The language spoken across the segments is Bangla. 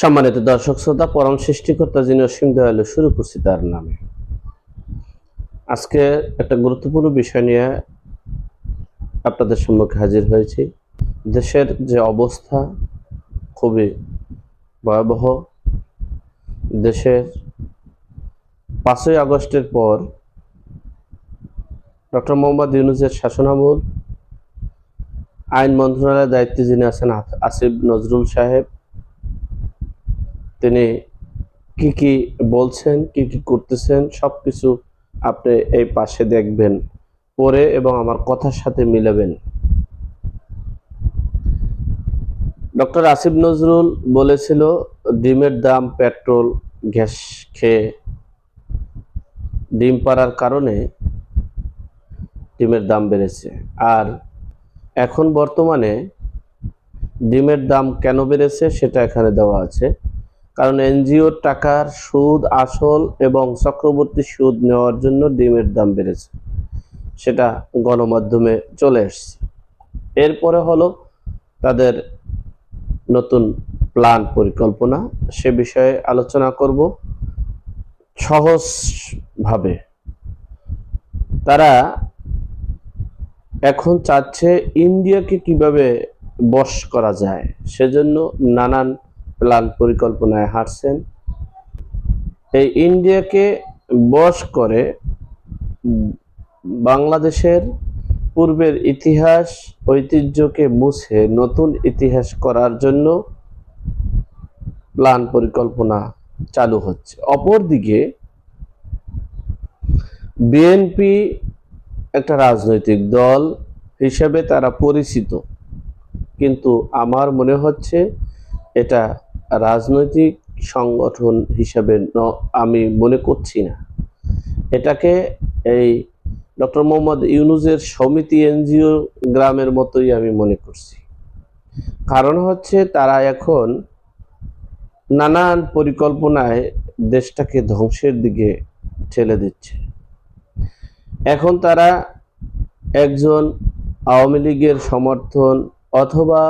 সম্মানিত দর্শক শ্রোতা, পরম সৃষ্টিকর্তা যিনি অসীম দয়ালু, শুরু করছি তার নামে। আজকে একটা গুরুত্বপূর্ণ বিষয় নিয়ে আপনাদের সম্মুখে হাজির হয়েছি। দেশের যে অবস্থা খুবই ভয়াবহ। দেশের পাঁচই আগস্টের পর ডক্টর মোহাম্মদ ইউনুসের শাসনামল, আইন মন্ত্রণালয়ের দায়িত্বে যিনি আছেন আসিফ নজরুল সাহেব তিনি কি কি বলছেন, কি কি করতেছেন, সবকিছু আপনি এই পাশে দেখবেন পরে এবং আমার কথার সাথে মিলাবেন। ডক্টর আসিফ নজরুল বলেছিল, ডিমের দাম পেট্রোল, গ্যাস খেয়ে ডিম পাড়ার কারণে ডিমের দাম বেড়েছে। আর এখন বর্তমানে ডিমের দাম কেন বেড়েছে সেটা এখানে দেওয়া আছে। কারণ এনজিওর টাকার সুদ আসল এবং চক্রবর্তী সুদ নেওয়ার জন্য ডিমের দাম বেড়েছে। সেটা গণমাধ্যমে চলে এসছে। এরপরে হলো তাদের নতুন প্ল্যান পরিকল্পনা। সে বিষয়ে আলোচনা করব সহজভাবে। তারা এখন চাচ্ছে ইন্ডিয়াকে কীভাবে বশ করা যায়। সেজন্য নানান প্ল্যান পরিকল্পনায় হাঁটছেন। এই ইন্ডিয়াকে বশ করে বাংলাদেশের পূর্বের ইতিহাস, ঐতিহ্যকে মুছে নতুন ইতিহাস করার জন্য প্ল্যান পরিকল্পনা চালু হচ্ছে। অপরদিকে, বিএনপি একটা রাজনৈতিক দল হিসেবে তারা পরিচিত। কিন্তু আমার মনে হচ্ছে এটা রাজনৈতিক সংগঠন হিসেবে আমি মনে করছি না। এটাকে এই ডক্টর মোহাম্মদ ইউনুজের সমিতি এনজিও গ্রামের মতোই আমি মনে করছি। কারণ হচ্ছে তারা এখন নানান পরিকল্পনায় দেশটাকে ধ্বংসের দিকে ঠেলে দিচ্ছে। এখন তারা একজন আওয়ামী লীগের সমর্থন অথবা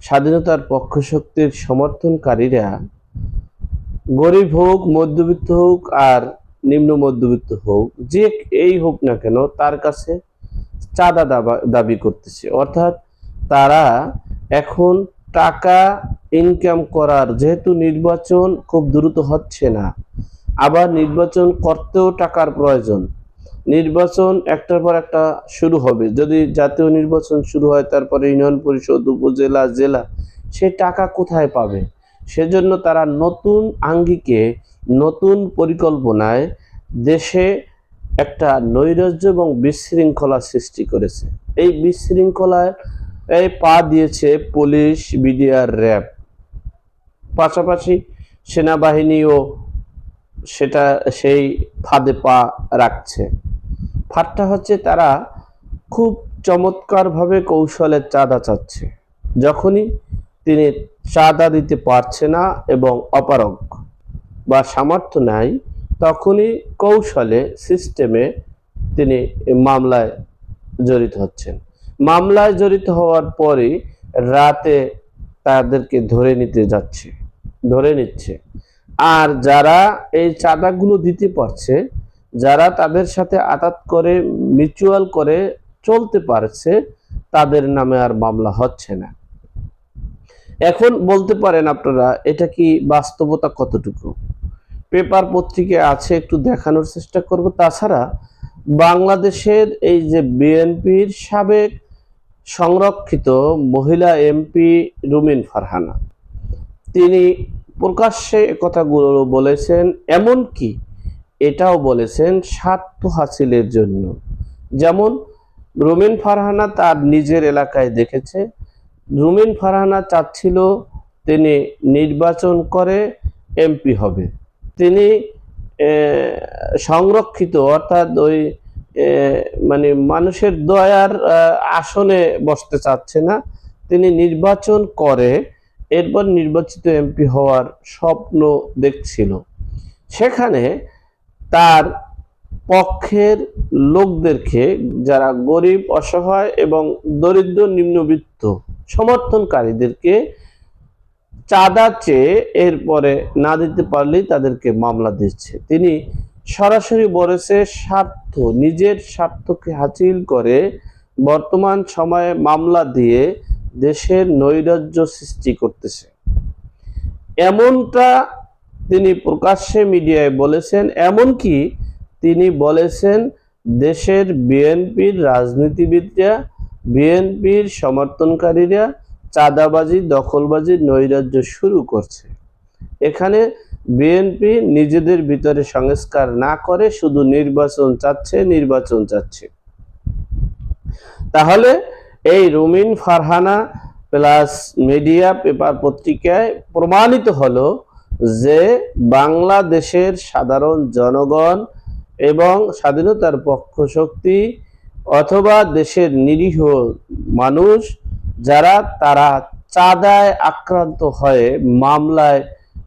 স্বাধীনতার পক্ষশক্তির সমর্থনকারীরা গরিব হোক, মধ্যবিত্ত হোক আর নিম্ন মধ্যবিত্ত হোক, যে এই হোক না কেন তার কাছে চাঁদা দাবা- দাবি করতেছে। অর্থাৎ তারা এখন টাকা ইনকাম করার যেহেতু নির্বাচন খুব দ্রুত হচ্ছে না, আবার নির্বাচন করতেও টাকার প্রয়োজন। নির্বাচন একটার পর একটা শুরু হবে। যদি জাতীয় নির্বাচন শুরু হয়, তারপরে ইউনিয়ন পরিষদ, উপজেলা, জেলা, সে টাকা কোথায় পাবে? সেজন্য তারা নতুন আঙ্গিকে, নতুন পরিকল্পনায় দেশে একটা নৈরাজ্য এবং বিশৃঙ্খলা সৃষ্টি করেছে। এই বিশৃঙ্খলায় এই পা দিয়েছে পুলিশ বিডিআর র্যাব। পাশাপাশি সেনাবাহিনীও সেটা সেই ফাঁদে পা রাখছে। ফাঁদটা হচ্ছে তারা খুব চমৎকারভাবে কৌশলে চাঁদা চাচ্ছে। যখনই তিনি চাঁদা দিতে পারছে না এবং অপারগ বা সামর্থ্য নাই, তখনই কৌশলে, সিস্টেমে তিনি মামলায় জড়িত হচ্ছেন। মামলায় জড়িত হওয়ার পরই রাতে তাদেরকে ধরে নিতে যাচ্ছে, ধরে নিচ্ছে। আর যারা এই চাঁদাগুলো দিতে পারছে, যারা তাদের সাথে আতাত করে, মিউচুয়াল করে চলতে পারছে, তাদের নামে আর মামলা হচ্ছে না। এখন বলতে পারেন আপনারা, এটা কি বাস্তবতা কতটুকু? পেপার পত্রিকায় আছে, একটু দেখানোর চেষ্টা করব। তাছাড়া বাংলাদেশের এই যে বিএনপির সাবেক সংরক্ষিত মহিলা এমপি রুমিন ফারহানা, তিনি প্রকাশ্যে কথাগুলো বলেছেন, এমনকি এটাও বলেছেন স্বার্থ হাসিলের জন্য। যেমন, রুমিন ফারহানা তার নিজের এলাকায় দেখেছে। রুমিন ফারহানা চাচ্ছিল তিনি নির্বাচন করে এমপি হবে। তিনি সংরক্ষিত, অর্থাৎ ওই মানে মানুষের দয়ার আসনে বসতে চাচ্ছে না। তিনি নির্বাচন করে এরপর নির্বাচিত এমপি হওয়ার স্বপ্ন দেখছিল। সেখানে তার পক্ষের লোকদেরকে যারা গরিব, অসহায় এবং দরিদ্র নিম্নবিত্ত সমর্থনকারীদেরকে চাঁদা চেয়ে এরপরে না দিতে পারলেই তাদেরকে মামলা দিচ্ছে। তিনি সরাসরি বলেছে, স্বার্থ, নিজের স্বার্থকে হাসিল করে বর্তমান সময়ে মামলা দিয়ে দেশের নৈরাজ্য সৃষ্টি করতেছে। এমনটা তিনি প্রকাশ্যে মিডিয়ায় বলেছেন, এমনকি তিনি বলেছেন দেশের বিএনপির রাজনীতিবিদরা, বিএনপির সমর্থনকারীরা চাঁদাবাজি, দখলবাজি, নৈরাজ্য শুরু করছে। এখানে বিএনপি নিজেদের ভিতরে সংস্কার না করে শুধু নির্বাচন চাচ্ছে নির্বাচন চাচ্ছে। তাহলে এই Rumin Farhana plus media paper পত্রিকায় প্রমাণিত হলো যে বাংলাদেশের সাধারণ জনগণ এবং স্বাধীনতার পক্ষ শক্তি অথবা দেশের নিরীহ মানুষ যারা, তারা চাঁদায় আক্রান্ত হয়ে মামলায়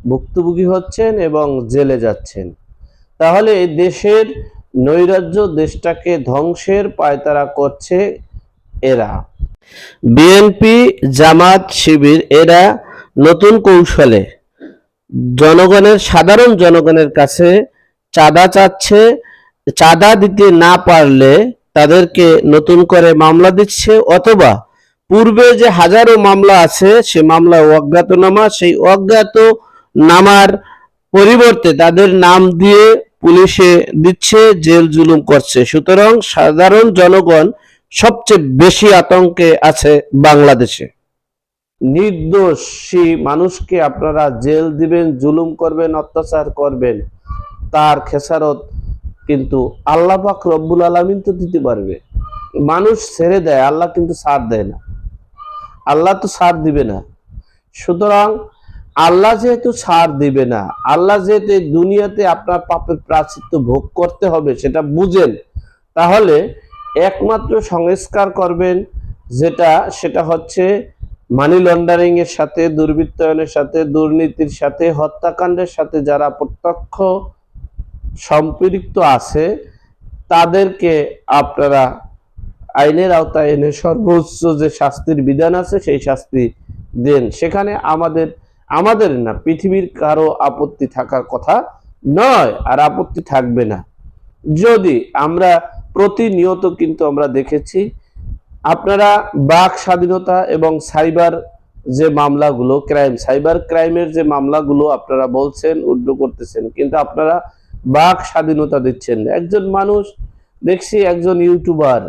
ভুক্তভোগী হচ্ছেন এবং জেলে যাচ্ছেন। তাহলে দেশের নৈরাজ্য দেশটাকে ধ্বংসের পায়তারা করছে এরা। বিএনপি জামাত, শিবির, এরা নতুন কৌশলে জনগণের, সাধারণ জনগণের কাছে চাঁদা চাচ্ছে, চাঁদা দিতে না পারলে তাদেরকে নতুন করে মামলা দিচ্ছে অথবা পূর্বে যে হাজারো মামলা আছে, সে মামলা অজ্ঞাতনামা, সেই অজ্ঞাত নামার পরিবর্তে তাদের নাম দিয়ে পুলিশে দিচ্ছে, জেল জুলুম করছে। সুতরাং সাধারণ জনগণ সবচেয়ে বেশি আতঙ্কে আছে বাংলাদেশে। নির্দোষী মানুষকে আপনারা জেল দিবেন, জুলুম করবেন, অত্যাচার করবেন, তার খেসারত কিন্তু আল্লাহ পাক রব্বুল আলমিন তো দিতে পারবে। মানুষ ছেড়ে দেয়, আল্লাহ কিন্তু ছাড় দেয় না। আল্লাহ তো ছাড় দিবে না। সুতরাং আল্লাহ যেহেতু সার দিবে না, আল্লাহ যেহেতু দুনিয়াতে আপনার পাপের প্রাচিত্য ভোগ করতে হবে, সেটা বুঝেন, তাহলে একমাত্র সংস্কার করবেন যেটা, সেটা হচ্ছে মানি লন্ডারিং এর সাথে, দুর্বৃত্তায়নের সাথে, দুর্নীতির সাথে, হত্যাকাণ্ডের সাথে যারা প্রত্যক্ষ সম্পৃক্ত আছে, তাদেরকে আপনারা আইনের আওতায় এনে সর্বোচ্চ যে শাস্তির বিধান আছে, সেই শাস্তি দেন। সেখানে আমাদের আমাদের না, পৃথিবীর কারও আপত্তি থাকার কথা নয়, আর আপত্তি থাকবে না। যদি আমরা প্রতিনিয়ত কিন্তু আমরা দেখেছি আপনারা বাক স্বাধীনতা এবং সাইবার যে মামলাগুলো, ক্রাইম, সাইবার ক্রাইমের যে মামলাগুলো আপনারা বলছেন, উড্ড করতেছেন, কিন্তু আপনারা বাক স্বাধীনতা দিচ্ছেন। একজন মানুষ, দেখছি একজন ইউটিউবার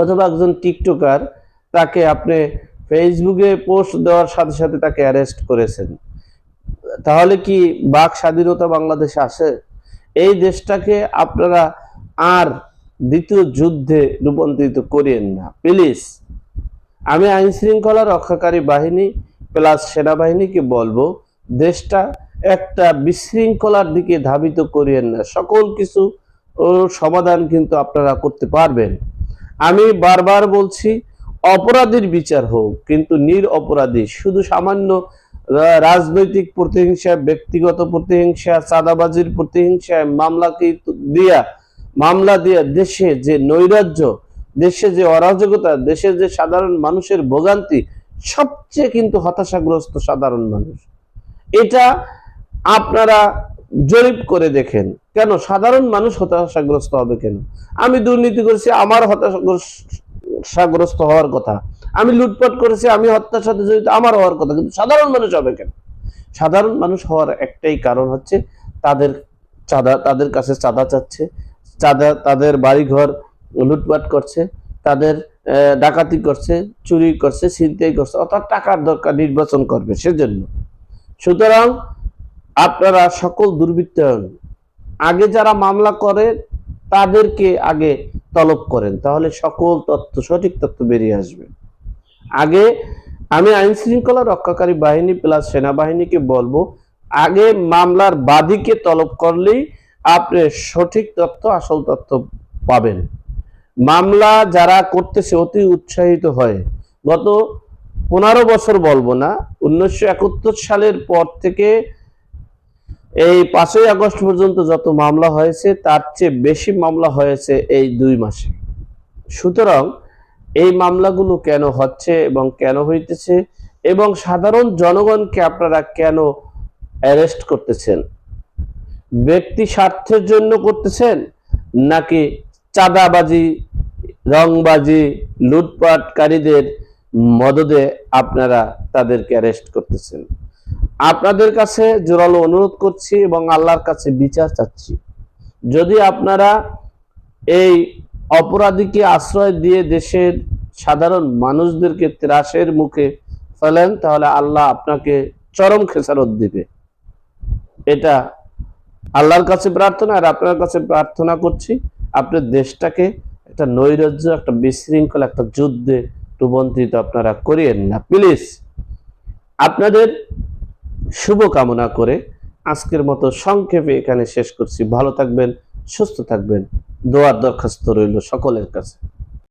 অথবা একজন টিকটকার, তাকে আপনি ফেসবুকে পোস্ট দেওয়ার সাথে সাথে তাকে অ্যারেস্ট করেছেন তাহলে কি বাক স্বাধীনতা বাংলাদেশে আসে এই দেশটাকে আপনারা আর দ্বিতীয় যুদ্ধে রূপান্তরিত করিয়েন না প্লিজ আমি আইন শৃঙ্খলা রক্ষাকারী বাহিনী প্লাস সেনাবাহিনীকে বলব, দেশটা একটা বিশৃঙ্খলার দিকে ধাবিত করিয়েন না। সকল কিছু সমাধান কিন্তু আপনারা করতে পারবেন। আমি বারবার বলছি, অপরাধীর বিচার হোক, কিন্তু নির অপরাধী। শুধু সামান্য রাজনৈতিক প্রতিহিংসা, ব্যক্তিগত প্রতিহিংসা, চাঁদাবাজির প্রতিহিংসায় মামলাকে দিয়া মামলা দিয়া দেশে যে নৈরাজ্য, দেশে যে অরাজকতা, দেশে যে সাধারণ মানুষের ভোগান্তি, সবচেয়ে কিন্তু হতাশাগ্রস্ত সাধারণ মানুষ। এটা আপনারা জরিপ করে দেখেন। কেন? সাধারণ মানুষ হতাশাগ্রস্ত হবে কেন? আমি দুর্নীতি করেছি, আমার হতাশাগ্রস্ত হওয়ার কথা। আমি লুটপাট করেছি, আমি হত্যার সাথে জড়িত, আমার হওয়ার কথা। কিন্তু সাধারণ মানুষ হবে কেন? সাধারণ মানুষ হওয়ার একটাই কারণ হচ্ছে তাদের চাঁদা, তাদের কাছে চাঁদা চাচ্ছে তাদের বাড়িঘর লুটপাট করছে, তাদের ডাকাতি করছে, চুরি করছে, ছিনতাই করছে, অর্থাৎ টাকার দরকার নির্বাচন করবে সেজন্য। সুতরাং আপনারা সকল দুর্বৃত্তায়ন, আগে যারা মামলা করে, তাদেরকে আগে তলব করেন, তাহলে সকল তথ্য, সঠিক তথ্য বেরিয়ে আসবে। আগে আমি আইন শৃঙ্খলা রক্ষাকারী বাহিনী প্লাস সেনাবাহিনীকে বলব, আগে মামলার বাদীকে তলব করলেই আপনি সঠিক তথ্য, আসল তথ্য পাবেন। মামলা যারা করতেছে অতি উৎসাহিত হয়। গত পনেরো বছর বলব না, উনিশশো একাত্তর সালের পর থেকে এই পাঁচই আগস্ট পর্যন্ত যত মামলা হয়েছে, তার চেয়ে বেশি মামলা হয়েছে এই দুই মাসে। সুতরাং এই মামলাগুলো কেন হচ্ছে এবং কেন হইতেছে এবং সাধারণ জনগণকে আপনারা কেন অ্যারেস্ট করতেছেন? ব্যক্তি স্বার্থের জন্য করতেছেন নাকি চাঁদাবাজি, রংবাজি, লুটপাটকারীদের মদদে আপনারা তাদেরকে অ্যারেস্ট করতেছেন? আপনাদের কাছে জোরালো অনুরোধ করছি এবং আল্লাহর কাছে বিচার চাচ্ছি। যদি আপনারা এই অপরাধীকে আশ্রয় দিয়ে দেশের সাধারণ মানুষদেরকে ত্রাসের মুখে ফেলেন, তাহলে আল্লাহ আপনাকে চরম খেসারত দিবে। এটা আল্লাহর কাছে প্রার্থনা আর আপনার কাছে প্রার্থনা করছি, আপনার দেশটাকে একটা নৈরাজ্য, একটা বিশৃঙ্খল, একটা যুদ্ধে রূপান্তরিত আপনারা করিয়েন না। প্লিজ, আপনাদের শুভ কামনা করে আজকের মতো সংক্ষেপে এখানে শেষ করছি। ভালো থাকবেন, সুস্থ থাকবেন। দোয়ার দরখাস্ত রইল সকলের কাছে।